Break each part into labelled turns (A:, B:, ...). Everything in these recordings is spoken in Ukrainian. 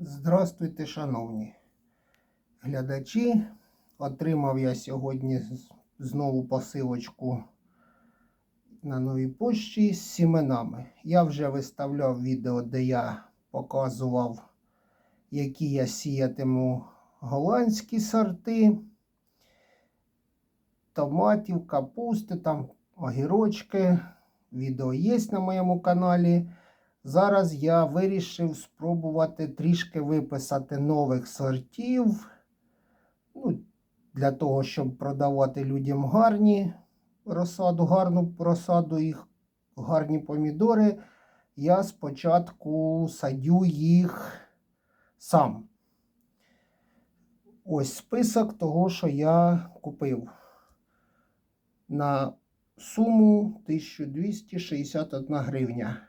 A: Здравствуйте, шановні глядачі. Отримав я сьогодні знову посилочку на новій пошті з сіменами. Я вже виставляв відео, де я показував, які я сіятиму голландські сорти, томатів, капусти, там огірочки. Відео є на моєму каналі. Зараз я вирішив спробувати трішки виписати нових сортів. Ну, для того, щоб продавати людям гарні розсаду, гарну розсаду їх, гарні помідори. Я спочатку садю їх сам. Ось список того, що я купив. На суму 1261 гривня.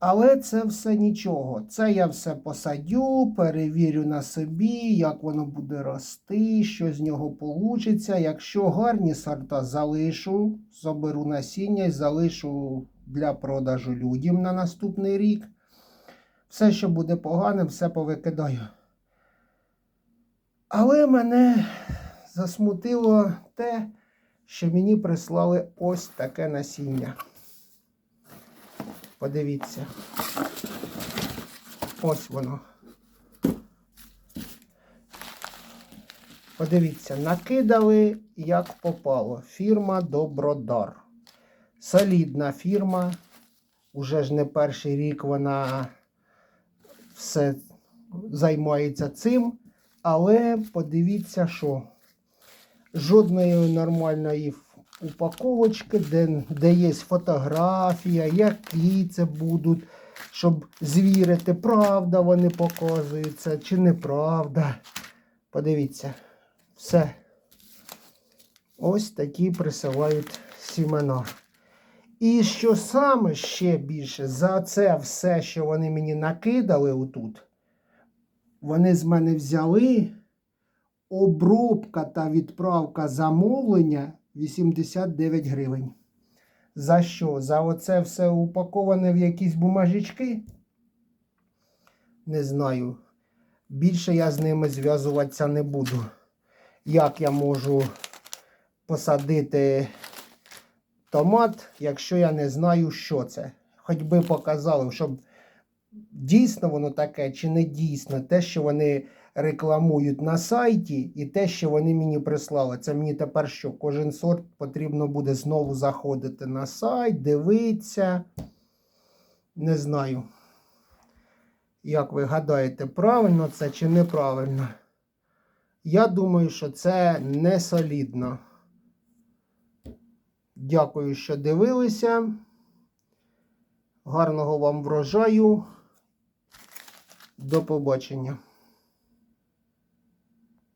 A: Але це все нічого. Це я все посадю, перевірю на собі, як воно буде рости, що з нього вийде. Якщо гарні сорта залишу, заберу насіння і залишу для продажу людям на наступний рік. Все, що буде погане, все повикидаю. Але мене засмутило те, що мені прислали ось таке насіння. Подивіться. Ось воно. Подивіться, накидали як попало. Фірма Добродар. Солідна фірма. Уже ж не перший рік вона все займається цим. Але подивіться, що жодної нормальної упаковочки, де, де є фотографія, які це будуть, щоб звірити, правда вони показуються чи неправда. Подивіться, все. Ось такі присилають сімена. І що саме ще більше, за це все, що вони мені накидали отут, вони з мене взяли обробка та відправка замовлення 89 гривень. За що? За оце все упаковане в якісь бумажечки? Не знаю. Більше я з ними зв'язуватися не буду. Як я можу посадити томат, якщо я не знаю, що це? Хоч би показали, щоб дійсно воно таке чи не дійсно, те, що вони рекламують на сайті, і те, що вони мені прислали. Це мені тепер що? Кожен сорт потрібно буде знову заходити на сайт, дивитися. Не знаю. Як ви гадаєте, правильно це чи неправильно? Я думаю, що це не солідно. Дякую, що дивилися. Гарного вам врожаю. До побачення.